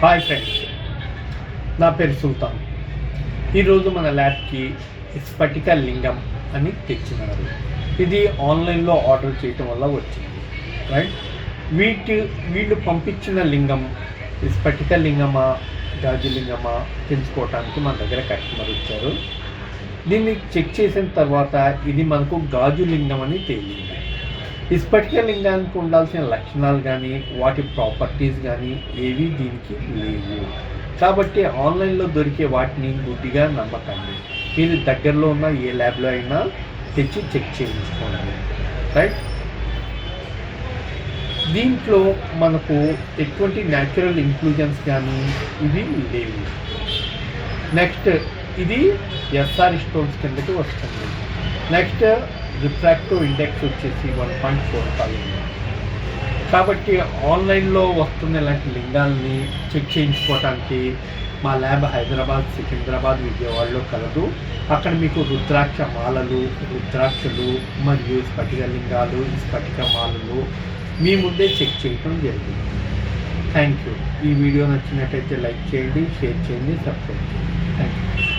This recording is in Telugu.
హాయ్ ఫ్రెండ్స్ నా పేరు సుల్తాన్. ఈరోజు మన ల్యాబ్కి స్ఫటిక లింగం అని తెచ్చినారు. ఇది ఆన్లైన్లో ఆర్డర్ చేయటం వల్ల వచ్చింది. రైట్? వీటి వీళ్ళు పంపించిన లింగం స్ఫటిక లింగమా గాజు లింగమా తెలుసుకోవటానికి మన దగ్గర కస్టమర్ వచ్చారు. దీన్ని చెక్ చేసిన తర్వాత ఇది మనకు గాజు లింగం అని తేలింది. ఈ స్ఫటిక లింగానికి ఉండాల్సిన లక్షణాలు కానీ వాటి ప్రాపర్టీస్ కానీ ఏవి దీనికి లేవు. కాబట్టి ఆన్లైన్లో దొరికే వాటిని గుడ్డిగా నమ్మకండి. మీరు దగ్గరలో ఉన్న ఏ ల్యాబ్లో అయినా తెచ్చి చెక్ చేయించుకోండి. రైట్ దీంట్లో మనకు ఎటువంటి న్యాచురల్ ఇంక్లూజన్స్ కానీ ఇవి లేవు. నెక్స్ట్ ఇది ఎస్ఆర్ స్టోన్స్ కిందకి వస్తుంది. నెక్స్ట్ రిఫ్రాక్టివ్ ఇండెక్స్ వచ్చేసి వన్ పాయింట్ ఫోర్ ఫైవ్. కాబట్టి ఆన్లైన్లో వస్తున్న ఇలాంటి లింగాల్ని చెక్ చేయించుకోవడానికి మా ల్యాబ్ హైదరాబాద్ సికింద్రాబాద్ విజయవాడలో కలదు. అక్కడ మీకు రుద్రాక్ష మాలలు రుద్రాక్షలు మరియు స్ఫటిక లింగాలు స్ఫటిక మాలలు మీ ముందే చెక్ చేయటం జరిగింది. Thank you. ఈ వీడియో నచ్చినట్టయితే లైక్ చేయండి షేర్ చేయండి సబ్స్క్రైబ్ చేయండి. Thank you.